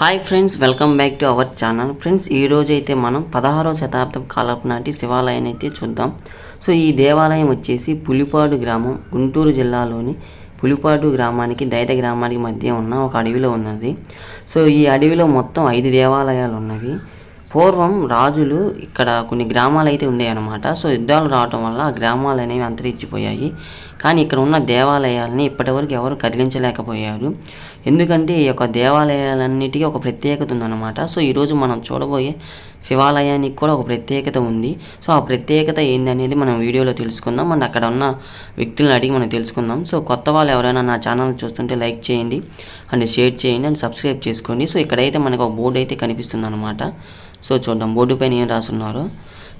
Hi friends welcome back to our channel friends ఈ రోజు అయితే మనం పదహారవ శతాబ్దం కాలపు నాటి శివాలయాన్ని అయితే చూద్దాం. సో ఈ దేవాలయం వచ్చేసి పులిపాడు గ్రామం గుంటూరు జిల్లాలోని పులిపాడు గ్రామానికి దైత గ్రామానికి మధ్య ఉన్న ఒక అడవిలో ఉన్నది. సో ఈ అడవిలో మొత్తం ఐదు దేవాలయాలు ఉన్నవి. పూర్వం రాజులు ఇక్కడ కొన్ని గ్రామాలు అయితే ఉండేవన్నమాట సో యుద్ధాలు రావటం వల్ల ఆ గ్రామాలు అనేవి అంతరించిపోయాయి. కానీ ఇక్కడ ఉన్న దేవాలయాల్ని ఇప్పటివరకు ఎవరు కదిలించలేకపోయారు. ఎందుకంటే ఈ యొక్క దేవాలయాలన్నిటికీ ఒక ప్రత్యేకత ఉందన్నమాట. సో ఈరోజు మనం చూడబోయే శివాలయానికి కూడా ఒక ప్రత్యేకత ఉంది. సో ఆ ప్రత్యేకత ఏందనేది మనం వీడియోలో తెలుసుకుందాం. అండ్ అక్కడ ఉన్న వ్యక్తులను అడిగి మనం తెలుసుకుందాం. సో కొత్త వాళ్ళు ఎవరైనా నా ఛానల్ చూస్తుంటే లైక్ చేయండి. అండ్ షేర్ చేయండి. అండ్ సబ్స్క్రైబ్ చేసుకోండి. సో ఇక్కడైతే మనకు ఒక బోర్డు అయితే కనిపిస్తుంది అనమాట సో చూద్దాం బోర్డు పైన ఏం రాసున్నారో.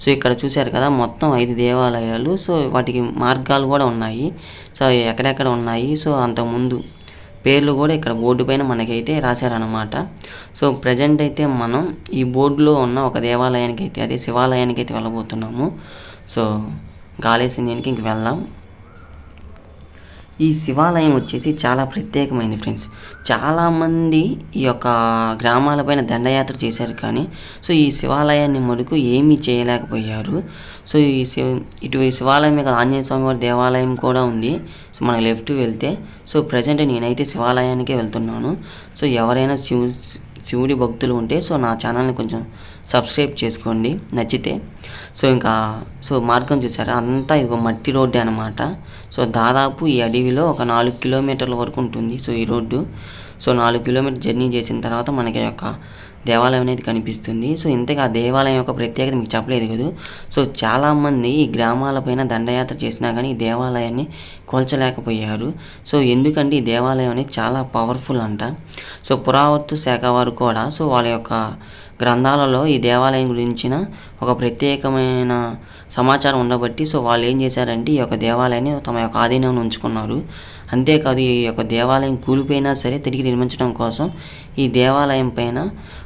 సో ఇక్కడ చూశారు కదా మొత్తం ఐదు దేవాలయాలు. సో వాటికి మార్గాలు కూడా ఉన్నాయి. సో అవి ఎక్కడెక్కడ ఉన్నాయి? సో అంతకుముందు పేర్లు కూడా ఇక్కడ బోర్డు పైన మనకైతే రాశారనమాట సో ప్రజెంట్ అయితే మనం ఈ బోర్డులో ఉన్న ఒక దేవాలయానికి అయితే అదే శివాలయానికి అయితే వెళ్ళబోతున్నాము. సో గాలేసిందేనికి ఇంక వెళ్దాం. ఈ శివాలయం వచ్చేసి చాలా ప్రత్యేకమైనది ఫ్రెండ్స్. చాలామంది ఈ యొక్క గ్రామాలపైన దండయాత్ర చేశారు కానీ సో ఈ శివాలయాన్ని మటుకు ఏమీ చేయలేకపోయారు. సో ఈ శివ ఇటు శివాలయం మీద ఆంజనేయ స్వామి వారి దేవాలయం కూడా ఉంది. సో మనకు లెఫ్ట్ వెళ్తే సో ప్రజెంట్ నేనైతే శివాలయానికే వెళ్తున్నాను. సో ఎవరైనా శివు శివుడి భక్తులు ఉంటే సో నా ఛానల్ని కొంచెం సబ్స్క్రైబ్ చేసుకోండి. నచ్చితే. సో ఇంకా సో మార్గం చూసారా? అంతా ఇక మట్టి రోడ్డు అనమాట సో దాదాపు ఈ అడవిలో ఒక నాలుగు కిలోమీటర్ల వరకు ఉంటుంది. సో ఈ రోడ్డు. సో నాలుగు కిలోమీటర్ జర్నీ చేసిన తర్వాత మనకి యొక్క దేవాలయం అనేది కనిపిస్తుంది. సో ఇంతగా ఆ దేవాలయం యొక్క ప్రత్యేకత మీకు చెప్పలేదు కదా. సో చాలామంది ఈ గ్రామాలపైన దండయాత్ర చేసినా కానీ ఈ దేవాలయాన్ని కోల్చలేకపోయారు. సో ఎందుకంటే ఈ దేవాలయం అనేది చాలా పవర్ఫుల్ అంట. సో పురావస్తు శాఖ వారు కూడా సో వాళ్ళ యొక్క గ్రంథాలలో ఈ దేవాలయం గురించిన ఒక ప్రత్యేకమైన సమాచారం ఉండబట్టి సో వాళ్ళు ఏం చేశారంటే ఈ యొక్క దేవాలయాన్ని తమ యొక్క ఆధీనంలో ఉంచుకున్నారు. అంతేకాదు ఈ యొక్క దేవాలయం కూలిపోయినా సరే తిరిగి నిర్మించడం కోసం ఈ దేవాలయం పైన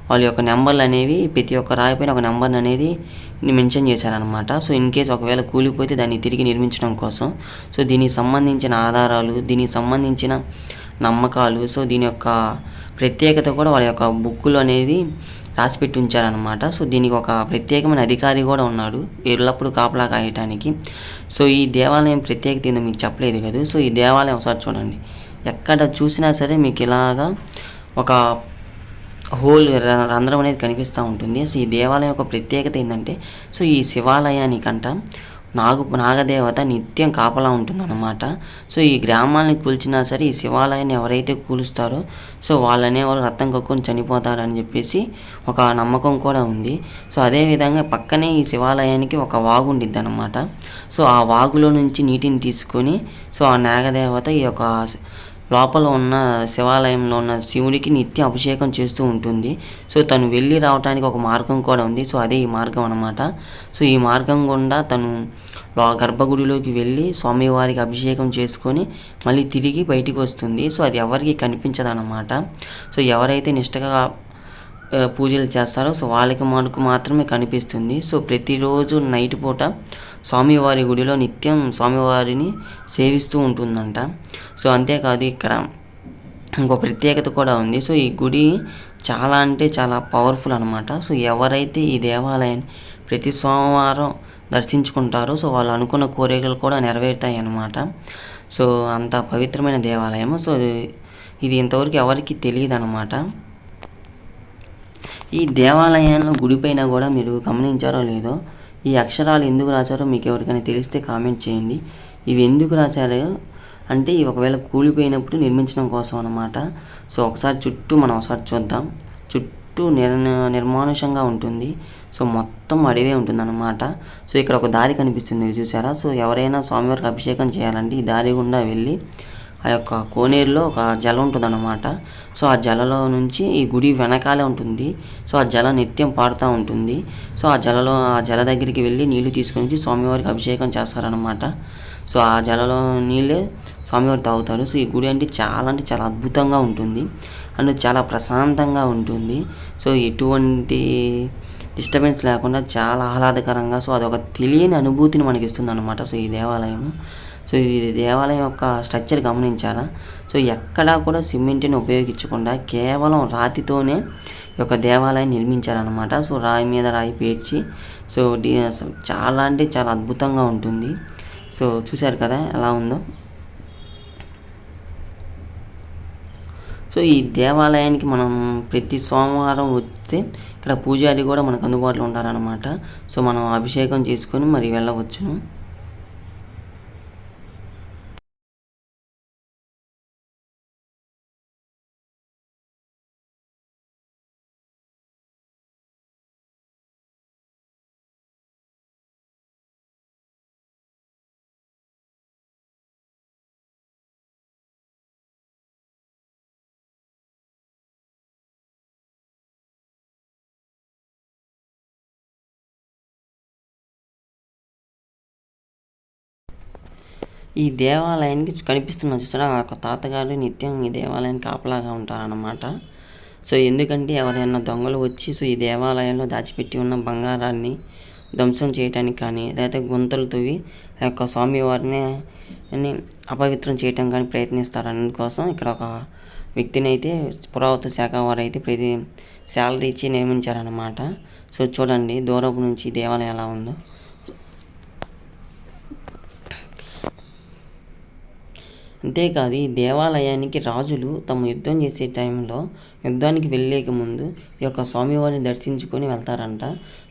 వాళ్ళ యొక్క నెంబర్లు అనేవి ప్రతి ఒక్క రాయి పైన ఒక నెంబర్ అనేది మెన్షన్ చేశారనమాట సో ఇన్ కేస్ ఒకవేళ కూలిపోతే దాన్ని తిరిగి నిర్మించడం కోసం. సో దీనికి సంబంధించిన ఆధారాలు దీనికి సంబంధించిన నమ్మకాలు సో దీని యొక్క ప్రత్యేకత కూడా వాళ్ళ యొక్క బుక్కులు అనేది రాసిపెట్టి ఉంచారనమాట సో దీనికి ఒక ప్రత్యేకమైన అధికారి కూడా ఉన్నాడు. ఎల్లప్పుడూ కాపలా కాయటానికి. సో ఈ దేవాలయం ప్రత్యేకత ఏందో మీకు చెప్పలేదు కదా. సో ఈ దేవాలయం ఒకసారి చూడండి. ఎక్కడ చూసినా సరే మీకు ఇలాగా ఒక హోల్ ర- రంధ్రం అనేది కనిపిస్తూ ఉంటుంది. సో ఈ దేవాలయం యొక్క ప్రత్యేకత ఏంటంటే సో ఈ శివాలయానికంట నాగు నాగదేవత నిత్యం కాపలా ఉంటుందన్నమాట. సో ఈ గ్రామాలని కూల్చినా సరే ఈ శివాలయాన్ని ఎవరైతే కూలుస్తారో సో వాళ్ళనే వాళ్ళు రక్తం కక్కుని చనిపోతారని చెప్పేసి ఒక నమ్మకం కూడా ఉంది. సో అదేవిధంగా పక్కనే ఈ శివాలయానికి ఒక వాగు ఉండిద్ది అనమాట సో ఆ వాగులో నుంచి నీటిని తీసుకొని సో ఆ నాగదేవత ఈ యొక్క లోపల ఉన్న శివాలయంలో ఉన్న శివుడికి నిత్యం అభిషేకం చేస్తూ ఉంటుంది. సో తను వెళ్ళి రావడానికి ఒక మార్గం కూడా ఉంది. సో అదే ఈ మార్గం అనమాట సో ఈ మార్గం గుండా తను గర్భగుడిలోకి వెళ్ళి స్వామివారికి అభిషేకం చేసుకొని మళ్ళీ తిరిగి బయటికి వస్తుంది. సో అది ఎవరికి కనిపించదన్నమాట. సో ఎవరైతే నిష్టగా పూజలు చేస్తారో సో వాళ్ళకి మనకు మాత్రమే కనిపిస్తుంది. సో ప్రతిరోజు నైట్ పూట స్వామివారి గుడిలో నిత్యం స్వామివారిని సేవిస్తూ ఉంటుందంట. సో అంతేకాదు ఇక్కడ ఇంకో ప్రత్యేకత కూడా ఉంది. సో ఈ గుడి చాలా అంటే చాలా పవర్ఫుల్ అనమాట సో ఎవరైతే ఈ దేవాలయాన్ని ప్రతి సోమవారం దర్శించుకుంటారో సో వాళ్ళు అనుకున్న కోరికలు కూడా నెరవేరుతాయి అన్నమాట. సో అంత పవిత్రమైన దేవాలయం సో ఇది- ఇది ఇంతవరకు ఎవరికి తెలియదు అనమాట ఈ దేవాలయంలో గుడిపైన కూడా మీరు గమనించారో లేదో ఈ అక్షరాలు ఎందుకు రాశారో మీకు ఎవరికైనా తెలిస్తే కామెంట్ చేయండి. ఇవి ఎందుకు రాశారో అంటే ఇవి ఒకవేళ కూలిపోయినప్పుడు నిర్మించడం కోసం అనమాట సో ఒకసారి చుట్టూ మనం ఒకసారి చూద్దాం. చుట్టూ నిర్ నిర్మానుషంగా ఉంటుంది. సో మొత్తం అడవే ఉంటుందన్నమాట. సో ఇక్కడ ఒక దారి కనిపిస్తుంది చూసారా? సో ఎవరైనా స్వామివారికి అభిషేకం చేయాలంటే ఈ దారి గుండా వెళ్ళి ఆ యొక్క కోనేరులో ఒక జలం ఉంటుందన్నమాట. సో ఆ జలలో నుంచి ఈ గుడి వెనకాలే ఉంటుంది. సో ఆ జల నిత్యం పారుతూ ఉంటుంది. సో ఆ జలలో ఆ జల దగ్గరికి వెళ్ళి నీళ్ళు తీసుకొని వచ్చి స్వామివారికి అభిషేకం చేస్తారనమాట సో ఆ జలలో నీళ్ళే స్వామివారు తాగుతారు. సో ఈ గుడి అంటే చాలా అంటే చాలా అద్భుతంగా ఉంటుంది. అండ్ చాలా ప్రశాంతంగా ఉంటుంది. సో ఎటువంటి డిస్టర్బెన్స్ లేకుండా చాలా ఆహ్లాదకరంగా సో అదొక తెలియని అనుభూతిని మనకి ఇస్తుంది అనమాట సో ఈ దేవాలయం. సో ఇది దేవాలయం యొక్క స్ట్రక్చర్ గమనించారా? సో ఎక్కడా కూడా సిమెంట్ని ఉపయోగించకుండా కేవలం రాతితోనే ఈ యొక్క దేవాలయం నిర్మించారనమాట సో రాయి మీద రాయి పేర్చి సో చాలా అంటే చాలా అద్భుతంగా ఉంటుంది. సో చూశారు కదా ఎలా ఉందో? సో ఈ దేవాలయానికి మనం ప్రతి సోమవారం వస్తే ఇక్కడ పూజారి కూడా మనకు అందుబాటులో ఉంటారనమాట సో మనం అభిషేకం చేసుకొని మరి వెళ్ళవచ్చును. ఈ దేవాలయానికి కనిపిస్తున్న చూసారా? ఆ యొక్క తాతగారు నిత్యం ఈ దేవాలయానికి కాపలాగా ఉంటారన్నమాట. సో ఎందుకంటే ఎవరైనా దొంగలు వచ్చి సో ఈ దేవాలయంలో దాచిపెట్టి ఉన్న బంగారాన్ని ధ్వంసం చేయడానికి కానీ లేకపోతే గుంతలు తవ్వి ఆ యొక్క స్వామివారిని అపవిత్రం చేయటం కానీ ప్రయత్నిస్తారు అందుకోసం ఇక్కడ ఒక వ్యక్తిని అయితే పురావస్తు శాఖ వారు అయితే ప్రతి శాలరీ ఇచ్చి నియమించారనమాట సో చూడండి దూరపు నుంచి దేవాలయం ఎలా ఉందో. అంతేకాదు ఈ దేవాలయానికి రాజులు తమ యుద్ధం చేసే టైంలో యుద్ధానికి వెళ్ళేక ముందు ఈ యొక్క స్వామివారిని దర్శించుకొని వెళ్తారంట.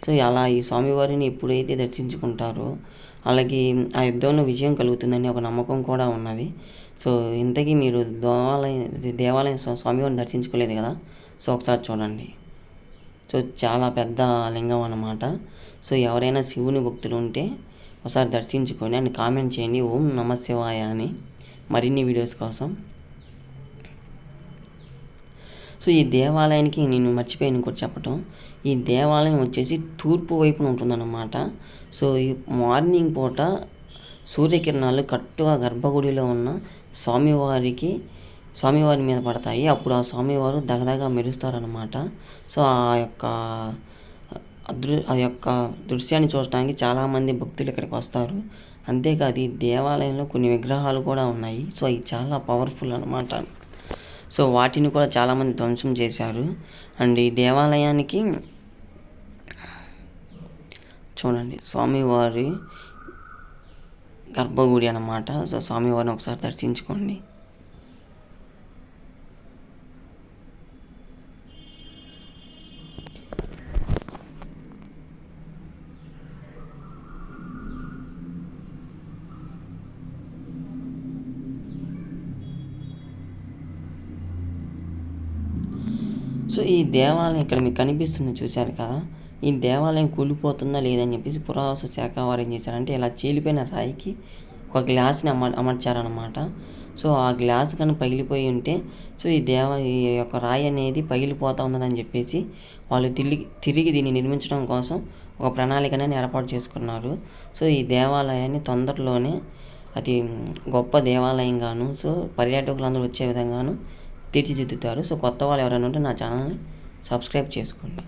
సో అలా ఈ స్వామివారిని ఎప్పుడైతే దర్శించుకుంటారో అలాగే ఆ యుద్ధంలో విజయం కలుగుతుందని ఒక నమ్మకం కూడా ఉన్నది. సో ఇంతకీ మీరు దేవాలయం దేవాలయం స్వామివారిని దర్శించుకోలేదు కదా? సో ఒకసారి చూడండి. సో చాలా పెద్ద లింగం అన్నమాట. సో ఎవరైనా శివుని భక్తులు ఉంటే ఒకసారి దర్శించుకొని అని కామెంట్ చేయండి. ఓం నమశివాయ అని. మరిన్ని వీడియోస్ కోసం. సో ఈ దేవాలయానికి నేను మర్చిపోయాను ఇంకోటి చెప్పటం. ఈ దేవాలయం వచ్చేసి తూర్పు వైపున ఉంటుందన్నమాట. సో ఈ మార్నింగ్ పూట సూర్యకిరణాలు కట్టుగా గర్భగుడిలో ఉన్న స్వామివారికి స్వామివారి మీద పడతాయి. అప్పుడు ఆ స్వామివారు దగదగా మెరుస్తారనమాట సో ఆ యొక్క అదృ ఆ యొక్క దృశ్యాన్ని చూడటానికి చాలామంది భక్తులు ఇక్కడికి వస్తారు. అంతేకాదు ఈ దేవాలయంలో కొన్ని విగ్రహాలు కూడా ఉన్నాయి. సో అవి చాలా పవర్ఫుల్ అనమాట సో వాటిని కూడా చాలామంది ధ్వంసం చేశారు. అండ్ ఈ దేవాలయానికి చూడండి స్వామివారి గర్భగుడి అనమాట సో స్వామివారిని ఒకసారి దర్శించుకోండి. సో ఈ దేవాలయం ఇక్కడ మీకు కనిపిస్తుంది చూశారు కదా? ఈ దేవాలయం కూలిపోతుందా లేదని చెప్పేసి పురావస్తు శాఖ వారు ఏం చేశారంటే ఇలా చీలిపోయిన రాయికి ఒక గ్లాస్ని అమ అమర్చారనమాట సో ఆ గ్లాస్ కానీ పగిలిపోయి ఉంటే సో ఈ దేవ ఈ యొక్క రాయి అనేది పగిలిపోతూ ఉన్నదని చెప్పేసి వాళ్ళు తిరిగి తిరిగి దీన్ని నిర్మించడం కోసం ఒక ప్రణాళికని ఏర్పాటు చేసుకున్నారు. సో ఈ దేవాలయాన్ని తొందరలోనే అది గొప్ప దేవాలయంగాను సో పర్యాటకులందరూ వచ్చే విధంగాను తీర్చిదిద్దుతారు సో కొత్త వాళ్ళు ఎవరైనా ఉంటే నా ఛానల్ని సబ్స్క్రైబ్ చేసుకోండి.